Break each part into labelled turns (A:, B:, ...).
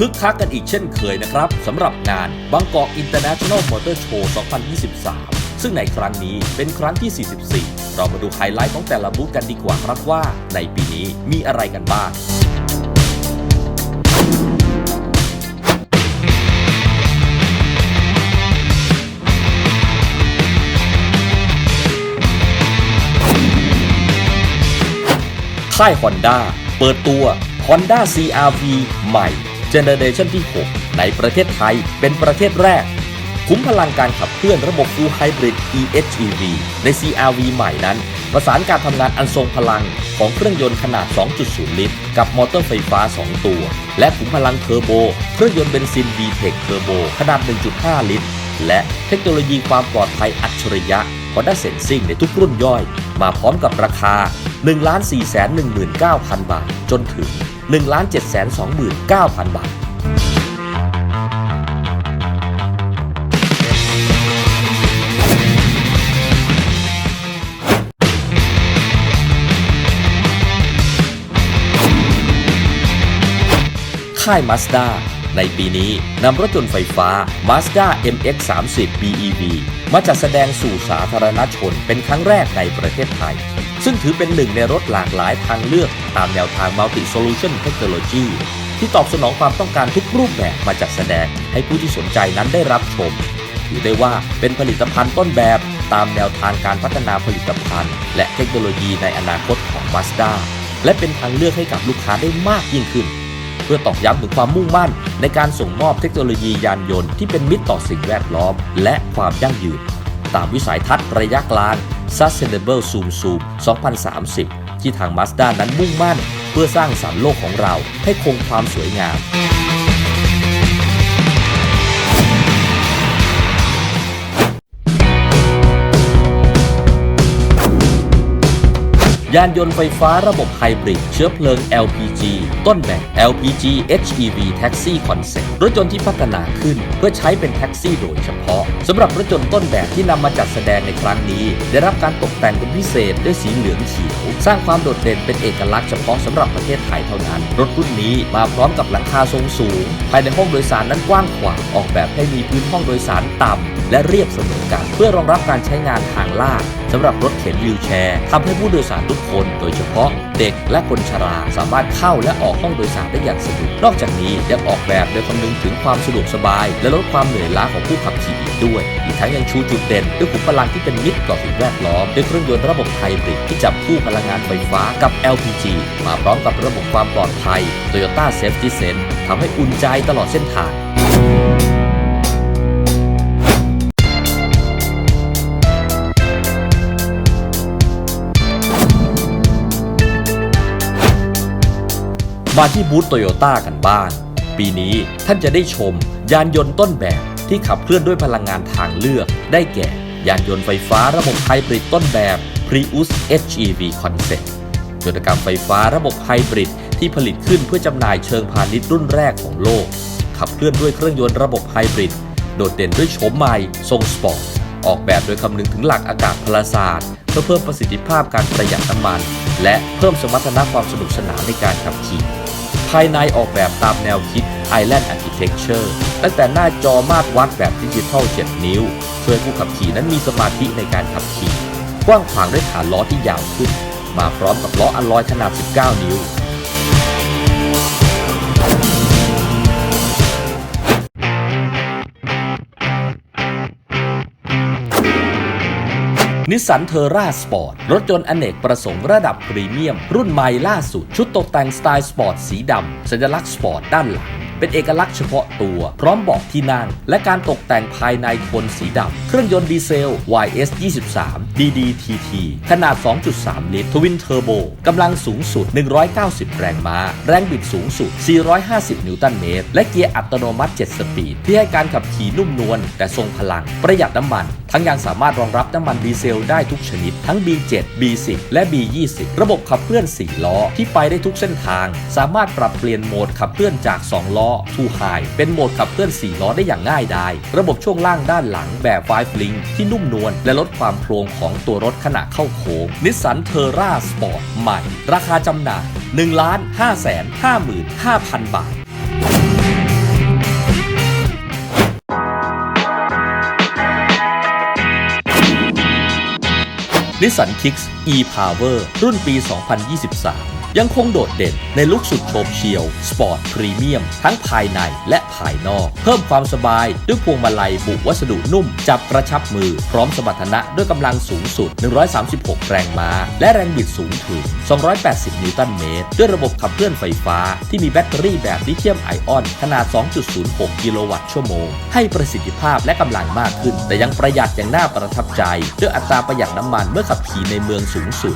A: คึกคักกันอีกเช่นเคยนะครับสำหรับงานบางกอก International Motor Show 2023 ซึ่งในครั้งนี้เป็นครั้งที่ 44 เรามาดูไฮไลท์ของแต่ละบูธกันดีกว่าครับว่า ในปีนี้มีอะไรกันบ้างค่าย Honda เปิดตัว Honda CRV ใหม่ เจเนเรชันที่ 6 ในประเทศไทยเป็นประเทศแรก คุ้มพลังการขับเคลื่อนระบบ Full Hybrid EHEV ใน CRV ใหม่นั้น ประสานการทำงานอันทรงพลังของเครื่องยนต์ขนาด 2.0 ลิตร กับมอเตอร์ไฟฟ้า 2 ตัว และขุมพลังเทอร์โบ เครื่องยนต์เบนซิน VTEC Turbo ขนาด 1.5 ลิตร และเทคโนโลยีความปลอดภัยอัจฉริยะ Honda Sensing ในทุกรุ่นย่อย มาพร้อมกับราคา 1,419,000 บาทจนถึง 1,729,000 บาทค่ายมาสด้า ในปีนี้นำรถยนต์ไฟฟ้า Mazda MX-30 BEV มาจัดแสดงสู่สาธารณชนเป็นครั้งแรกในประเทศไทย ซึ่งถือเป็นหนึ่งในรถหลากหลายทางเลือกตามแนวทาง Multi Solution Technology ที่ตอบสนองความต้องการทุกรูปแบบมาจัดแสดงให้ผู้ที่สนใจนั้นได้รับชม ถือได้ว่าเป็นผลิตภัณฑ์ต้นแบบตามแนวทางการพัฒนาผลิตภัณฑ์ และเทคโนโลยีในอนาคตของ Mazda และเป็นทางเลือกให้กับลูกค้าได้มากยิ่งขึ้น พื่อตอกย้ำถึงความมุ่งมั่น ในการส่งมอบเทคโนโลยียานยนต์ที่เป็นมิตรต่อสิ่งแวดล้อม และความยั่งยืน ตามวิสัยทัศน์ระยะกลาง Sustainable Zoom Zoom 2030 ที่ทาง Mazda นั้นมุ่งมั่น เพื่อสร้างสรรค์โลกของเราให้คงความสวยงาม ยานยนต์ไฟฟ้าระบบไฮบริดเชื้อเพลิง LPG ต้นแบบ LPG HEV Taxi Concept รถยนต์ที่พัฒนาขึ้น เพื่อใช้เป็นแท็กซี่โดยเฉพาะสำหรับรถยนต์ต้นแบบที่นำมาจัดแสดงในครั้งนี้ ได้รับการตกแต่งเป็นพิเศษด้วยสีเหลืองเขียว สร้างความโดดเด่นเป็นเอกลักษณ์เฉพาะสำหรับประเทศไทยเท่านั้น รถรุ่นนี้มาพร้อมกับหลังคาทรงสูง ภายในห้องโดยสารนั้นกว้างขวางออกแบบให้มีพื้นห้องโดยสารต่ำ และเรียบเสมอกัน เพื่อรองรับการใช้งานทางลาดสำหรับรถเข็นวิวแชร์ทำให้ผู้โดยสารทุกคน โดยเฉพาะเด็กและคนชราสามารถเข้าและออกห้องโดยสารได้อย่างสะดวกนอกจากนี้ยังออกแบบโดยคำนึงถึงความสะดวกสบาย และลดความเหนื่อยล้าของผู้ขับขี่อีกด้วย อีกทั้งยังชูจุดเด่นด้วยขุมพลังที่เป็นมิตรต่อสิ่งแวดล้อมด้วยเครื่องยนต์ระบบไฮบริดที่จับคู่พลังงานไฟฟ้ากับ LPG มาพร้อมกับระบบความปลอดภัย Toyota Safety Sense ทำให้อุ่นใจตลอดเส้นทาง มาที่บูธโตโยต้ากันบ้าง ปีนี้ท่านจะได้ชม ยานยนต์ต้นแบบที่ขับเคลื่อนด้วยพลังงานทางเลือก ได้แก่ ยานยนต์ไฟฟ้าระบบไฮบริดต้นแบบ Prius HEV Concept ยนตกรรมไฟฟ้าระบบไฮบริดที่ผลิตขึ้นเพื่อจำหน่ายเชิงพาณิชย์รุ่นแรกของโลก ขับเคลื่อนด้วยเครื่องยนต์ระบบไฮบริดโดดเด่นด้วยโฉมใหม่ทรงสปอร์ตออกแบบโดยคำนึงถึงหลักอากาศพลศาสตร์ เพื่อเพิ่มประสิทธิภาพการประหยัดน้ำมัน และเพิ่มสมรรถนะความสนุกสนานในการขับขี่ ภายในออกแบบตามแนวคิด Island Architecture ตั้งแต่หน้าจอมาตรวัดแบบดิจิทัล 7 นิ้ว ช่วยผู้ขับขี่นั้นมีสมาธิในการขับขี่ กว้างขวางด้วยฐานล้อที่ยาวขึ้น มาพร้อมกับล้ออัลลอยขนาด 19 นิ้ว นิสสันเทอร่าสปอร์ตรถยนต์อเนกประสงค์ระดับพรีเมียม รุ่นใหม่ล่าสุด ชุดตกแต่งสไตล์สปอร์ตสีดำสัญลักษณ์สปอร์ตด้านหลังเป็นเอกลักษณ์เฉพาะตัว พร้อมเบาะที่นั่ง และการตกแต่งภายในโทนสีดำ เครื่องยนต์ดีเซล YS 23 DDTT ขนาด 2.3 ลิตร ทวินเทอร์โบ กำลังสูงสุด 190 แรงม้า แรงบิดสูงสุด 450 นิวตันเมตร และเกียร์อัตโนมัติ 7 สปีด ที่ให้การขับขี่นุ่มนวลแต่ทรงพลัง ประหยัดน้ำมัน ทั้งยังสามารถรองรับน้ำมันดีเซลได้ทุกชนิด ทั้ง B7 B10 และ B20 ระบบขับเคลื่อน 4 ล้อ ที่ไปได้ทุกเส้นทาง สามารถปรับเปลี่ยนโหมดขับเคลื่อนจาก 2 ล้อ to high เป็นโหมดขับเคลื่อน 4 ล้อได้อย่างง่ายดายระบบช่วงล่างด้านหลังแบบ5 link ที่นุ่มนวลและลดความโครงของตัวรถขณะเข้าโค้งนิสสันเทอร่าสปอร์ตใหม่ ราคาจำหน่าย1 5 5 5 5 0 0 0 บาท Nissan Kicks e-Power รุ่นปี 2023 ยังคงโดดเด่นในลุคสุดโฉบเฉี่ยว สปอร์ตพรีเมียม ทั้งภายในและภายนอก เพิ่มความสบายด้วยพวงมาลัยบุวัสดุนุ่ม จับกระชับมือ พร้อมสมรรถนะด้วยกำลังสูงสุด 136 แรงม้า และแรงบิดสูงถึง 280 นิวตันเมตร ด้วยระบบขับเคลื่อนไฟฟ้า ที่มีแบตเตอรี่แบบลิเธียมไอออน ขนาด 2.06 กิโลวัตต์ชั่วโมง ให้ประสิทธิภาพและกำลังมากขึ้น แต่ยังประหยัดอย่างน่าประทับใจ ด้วยอัตราประหยัดน้ำมันเมื่อขับขี่ในเมืองสูงสุด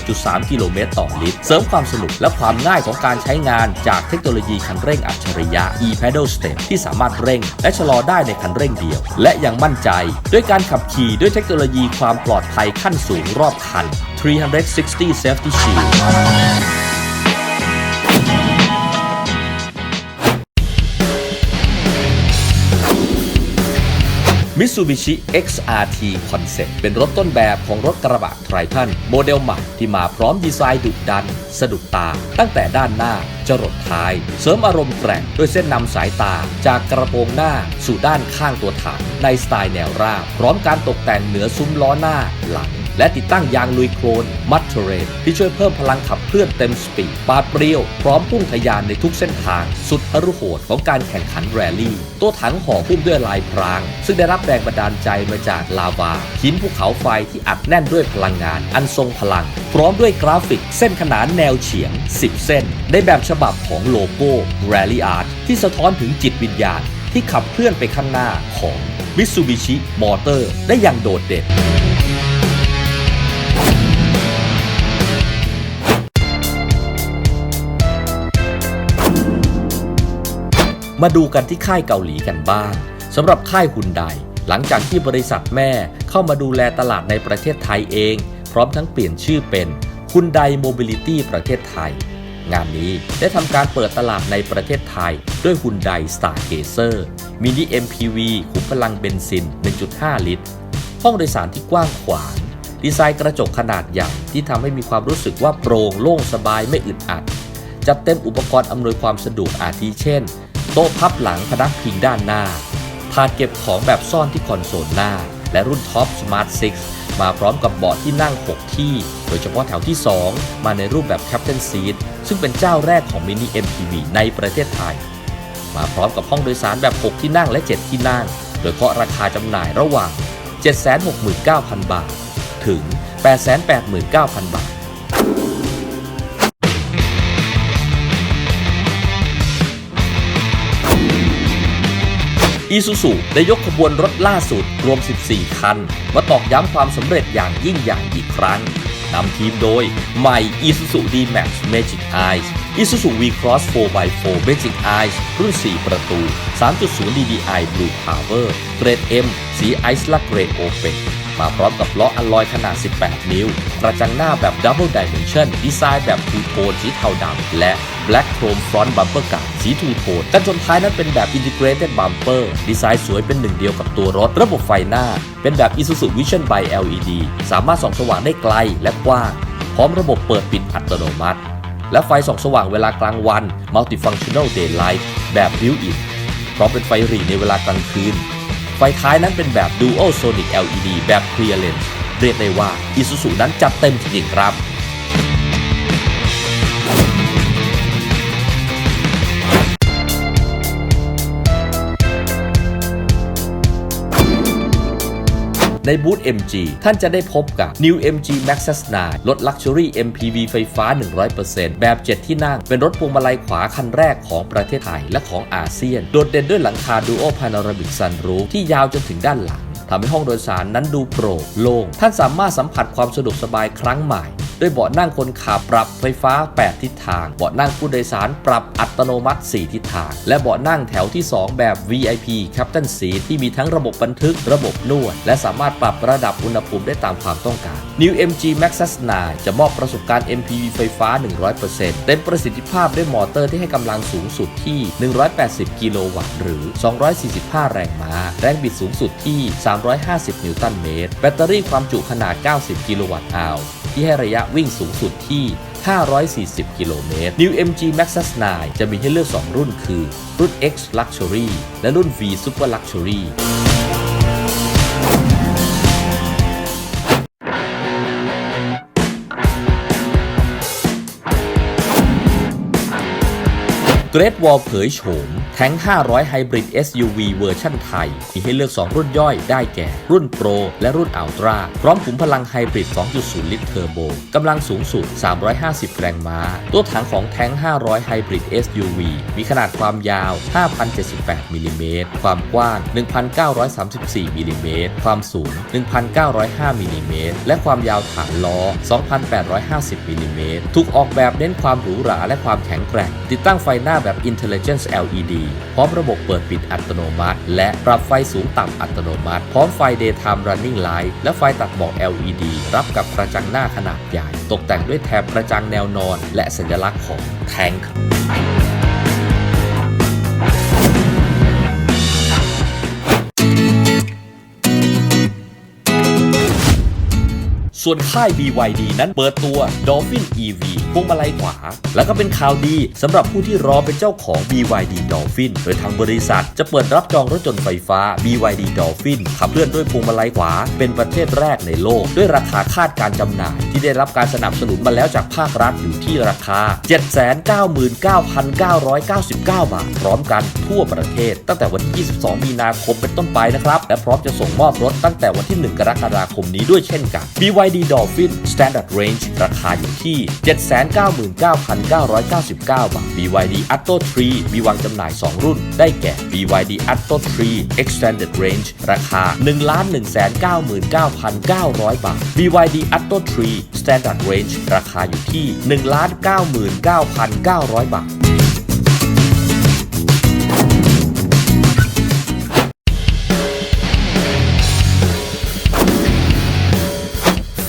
A: 26.3 กิโลเมตรต่อลิตร เสริมความสนุกและความง่ายของการใช้งานจากเทคโนโลยีคันเร่งอัจฉริยะ e-pedal step ที่สามารถเร่ง และชะลอได้ในคันเร่งเดียว และยังมั่นใจ ด้วยการขับขี่ด้วยเทคโนโลยีความปลอดภัยขั้นสูงรอบคัน 360 Safety Shield Mitsubishi XRT Concept เป็นรถต้นแบบของรถกระบะไททันโมเดลใหม่ที่มาพร้อมดีไซน์ดุดัน สะดุดตา ตั้งแต่ด้านหน้าจรดท้าย เสริมอารมณ์แกร่งด้วยเส้นนำสายตา จากกระโปรงหน้าสู่ด้านข้างตัวถังในสไตล์แนวราบ พร้อมการตกแต่งเหนือซุ้มล้อหน้าหลัง และติดตั้งยางลุยโครนมัดเทเรนที่ช่วยเพิ่มพลังขับเคลื่อนเต็มสปีดปาดเปรี้ยว พร้อมพุ่งทะยานในทุกเส้นทาง สุดอรุโหดของการแข่งขันแรลลี่ ตัวถังห่อหุ้มด้วยลายพราง ซึ่งได้รับแรงบันดาลใจมาจากลาวา หินภูเขาไฟที่อัดแน่นด้วยพลังงาน อันทรงพลัง พร้อมด้วยกราฟิก เส้นขนานแนวเฉียง 10 เส้น ในแบบฉบับของโลโก้ Rally Art ที่สะท้อนถึงจิตวิญญาณที่ขับเคลื่อนไปข้างหน้าของ Mitsubishi Motor ได้อย่างโดดเด่น มาดูกันที่ค่ายเกาหลีกันบ้างสำหรับค่ายฮุนไดหลังจากที่บริษัทแม่เข้ามาดูแลตลาดในประเทศไทยเอง พร้อมทั้งเปลี่ยนชื่อเป็นฮุนไดโมบิลิตี้ประเทศไทย งานนี้ได้ทำการเปิดตลาดในประเทศไทย ด้วยฮุนไดสตาร์เ z เซอร์มินิ MPV ขุมพลังเบนซิน 1.5 ลิตร ห้องโดยสารที่กว้างขวาง ดีไซน์กระจกขนาดใหญ่ที่ทำให้มีความรู้สึกว่าโปร่งโล่งสบายไม่อึดอัดจัดเต็มอุปกรณ์อำนวยความสะดวกอาทิเช่น โต๊ะพับหลังพนักพิงด้านหน้าถาดเก็บของแบบซ่อนที่คอนโซลหน้า และรุ่นท็อป Smart 6 มาพร้อมกับเบาะที่นั่ง 6 ที่ โดยเฉพาะแถวที่ 2 มาในรูปแบบ Captain Seat ซึ่งเป็นเจ้าแรกของ Mini MPV ในประเทศไทย มาพร้อมกับห้องโดยสารแบบ 6 ที่นั่งและ 7 ที่นั่ง โดยเคาะราคาจำหน่ายระหว่าง 769,000 บาท ถึง 889,000 บาท อีซูซูได้ยกขบวนรถล่าสุดรวม 14 คัน มาตอกย้ำความสำเร็จอย่างยิ่งใหญ่อีกครั้งนำทีมโดยใหม่ Isuzu D-Max Magic Eyes Isuzu V-Cross 4x4 Magic Eyes รุ่น 4 ประตู 3.0 DDI Blue Power เกรด M สี Ice และเกรด Open มาพร้อมกับล้ออัลลอยขนาด 18 นิ้ว กระจังหน้าแบบ Double Dimension ดีไซน์แบบทูโทนสีเทาดำและ Black Chrome Front Bumper Guard สีทูโทนกันชนท้ายนั้นเป็นแบบ Integrated Bumper ดีไซน์สวยเป็นหนึ่งเดียวกับตัวรถ ระบบไฟหน้า เป็นแบบ Isuzu Vision by LED สามารถส่องสว่างได้ไกลและกว้าง พร้อมระบบเปิดปิดอัตโนมัติ และไฟส่องสว่างเวลากลางวัน Multifunctional Daylight แบบ Built-in พร้อมเป็นไฟหรี่ในเวลากลางคืน ไฟท้ายนั้นเป็นแบบ Dual Sonic LED แบบ Clear Lens เรียกได้ว่า Isuzu นั้นจัดเต็มจริงๆครับ ในบูธ MG ท่านจะได้พบกับ New MG Maxus 9รถ Luxury MPV ไฟฟ้า 100%แบบ 7 ที่นั่ง เป็นรถพวงมาลัยขวาคันแรกของประเทศไทยและของอาเซียน โดดเด่นด้วยหลังคา Duo Panoramic Sunroof ที่ยาวจนถึงด้านหลังทำให้ห้องโดยสารนั้นดูโปร่งโล่ง ท่านสามารถสัมผัสความสะดวกสบายครั้งใหม่ ด้วยเบาะนั่งคนขับปรับไฟฟ้า 8 ทิศทาง เบาะนั่งผู้โดยสารปรับอัตโนมัติ 4 ทิศทาง และเบาะนั่งแถวที่ 2 แบบ VIP Captain Seat ที่มีทั้งระบบบันทึกระบบนวด และสามารถปรับระดับอุณหภูมิได้ตามความต้องการ New MG Maxus 9 จะมอบประสบการณ์ MPV ไฟฟ้า 100%เต็มประสิทธิภาพด้วยมอเตอร์ที่ให้กำลังสูงสุดที่ 180 กิโลวัตต์หรือ 245 แรงม้า แรงบิดสูงสุดที่ 350 นิวตันเมตร แบตเตอรี่ความจุขนาด 90 กิโลวัตต์อาว ที่ให้ระยะวิ่งสูงสุดที่ 540 กิโลเมตร New MG Maxus 9 จะมีให้เลือก 2 รุ่นคือ รุ่น X Luxury และรุ่น V Super Luxury เกรดวอลเผยโฉม แท้ง500 Hybrid SUV เวอร์ชั่นไทย มีให้เลือก 2 รุ่นย่อยได้แก่ รุ่น Pro และรุ่น Ultra พร้อมขุมพลังไฮบริด 2.0 ลิตรเทอร์โบกำลังสูงสุด 350 แรงม้า ตัวถังของแท้ง500 Hybrid SUV มีขนาดความยาว 5,078มิลลิเมตรความกว้าง 1,934มิลลิเมตรความสูง 1,905มิลลิเมตรและความยาวฐานล้อ 2,850มิลลิเมตรถูกออกแบบเน้นความหรูหราและความแข็งแกร่ง ติดตั้งไฟหน้าแบบ Intelligence LED พร้อมระบบเปิดปิดอัตโนมัติ และปรับไฟสูงต่ำอัตโนมัติ พร้อมไฟ Daytime Running Light และไฟตัดหมอก LED รับกับกระจังหน้าขนาดใหญ่ ตกแต่งด้วยแถบกระจังแนวนอน และสัญลักษณ์ของแทงค์ ส่วนค่าย BYD นั้นเปิดตัว Dolphin EV พวงมาลัยขวา แล้วก็เป็นข่าวดีสำหรับผู้ที่รอเป็นเจ้าของ BYD Dolphin โดยทางบริษัทจะเปิดรับจองรถยนต์ไฟฟ้า BYD Dolphin ขับเคลื่อนด้วยพวงมาลัยขวา เป็นประเทศแรกในโลก ด้วยราคาคาดการจำหน่าย ที่ได้รับการสนับสนุนมาแล้วจากภาครัฐอยู่ที่ราคา 799,999 บาท พร้อมกันทั่วประเทศ ตั้งแต่วันที่ 22 มีนาคมเป็นต้นไปนะครับ และพร้อมจะส่งมอบรถตั้งแต่วันที่ 1 กรกฎาคมนี้ด้วยเช่นกัน BYD Dolphin Standard Range ราคาอยู่ที่ 799,999 บาท BYD Atto 3 มีวางจำหน่าย 2 รุ่น ได้แก่ BYD Atto 3 Extended Range ราคา 1,199,900 บาท BYD Atto 3 Standard Range ราคาอยู่ที่ 1,99,900 บาท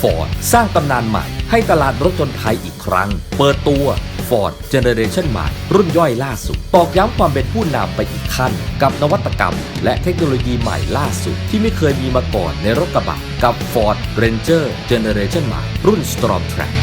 A: Ford สร้างตำนานใหม่ให้ตลาดรถยนต์ไทยอีกครั้ง เปิดตัว Ford Generation ใหม่รุ่นย่อยล่าสุด ตอกย้ำความเป็นผู้นำไปอีกขั้น กับนวัตกรรม และเทคโนโลยีใหม่ล่าสุด ที่ไม่เคยมีมาก่อนในรถกระบะกับ Ford Ranger Generation ใหม่รุ่น Storm Track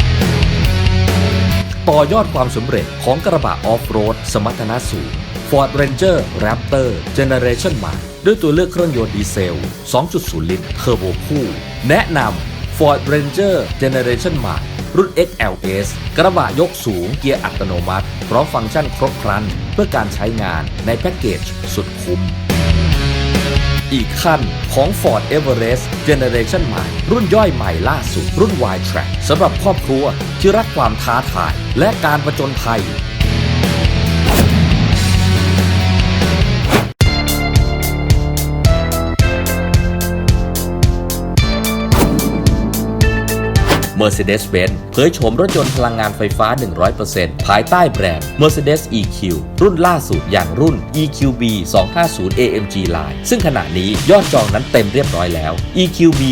A: ต่อยอดความสำเร็จของกระบะออฟโรดสมรรถนะสูง Ford Ranger Raptor Generation ใหม่ด้วยตัวเลือกเครื่องยนต์ดีเซล 2.0 ลิตรเทอร์โบคู่ แนะนำ Ford Ranger Generation ใหม่รุ่น XLS กระบะยกสูงเกียร์อัตโนมัติ พร้อมฟังก์ชันครบครัน เพื่อการใช้งานในแพ็กเกจสุดคุ้ม อีกขั้นของ Ford Everest Generation ใหม่ รุ่นย่อยใหม่ล่าสุด รุ่น Wide Track สำหรับครอบครัวที่รักความท้าทาย และการประจนภัย Mercedes-Benz เผยโฉมรถยนต์พลังงานไฟฟ้า 100%ภายใต้แบรนด์ Mercedes EQ รุ่นล่าสุดอย่างรุ่น EQB 250 AMG Line ซึ่งขณะนี้ยอดจองนั้นเต็มเรียบร้อยแล้ว EQB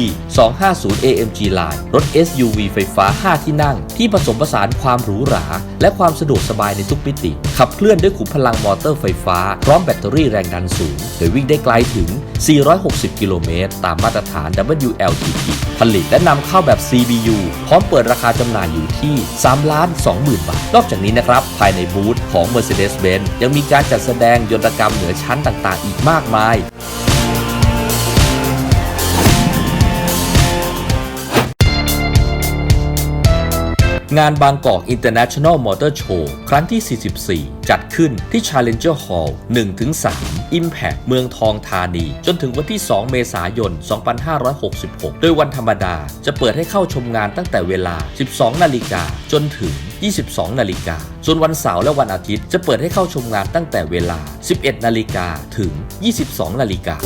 A: 250 AMG Line รถ SUV ไฟฟ้า 5 ที่นั่ง ที่ผสมผสานความหรูหรา และความสะดวกสบายในทุกมิติ ขับเคลื่อนด้วยขุมพลังมอเตอร์ไฟฟ้า พร้อมแบตเตอรี่แรงดันสูง โดยวิ่งได้ไกลถึง 460 กิโลเมตร ตามมาตรฐาน WLTP ผลิตและนำเข้าแบบ CBU พร้อมเปิดราคาจำหน่ายอยู่ที่ 3 ล้าน 20,000 บาท นอกจากนี้นะครับ ภายในบูธของ Mercedes-Benz ยังมีการจัดแสดงยนตกรรมเหนือชั้นต่างๆ อีกมากมาย งานบางกอก International Motor Show ครั้งที่ 44 จัดขึ้นที่ Challenger Hall 1-3 Impact เมืองทองธานี จนถึงวันที่ 2 เมษายน 2566 โดยวันธรรมดาจะเปิดให้เข้าชมงานตั้งแต่เวลา 12 นาฬิกาจนถึง 22 นาฬิกา ส่วนวันเสาร์และวันอาทิตย์จะเปิดให้เข้าชมงานตั้งแต่เวลา 11 นาฬิกาถึง 22 นาฬิกา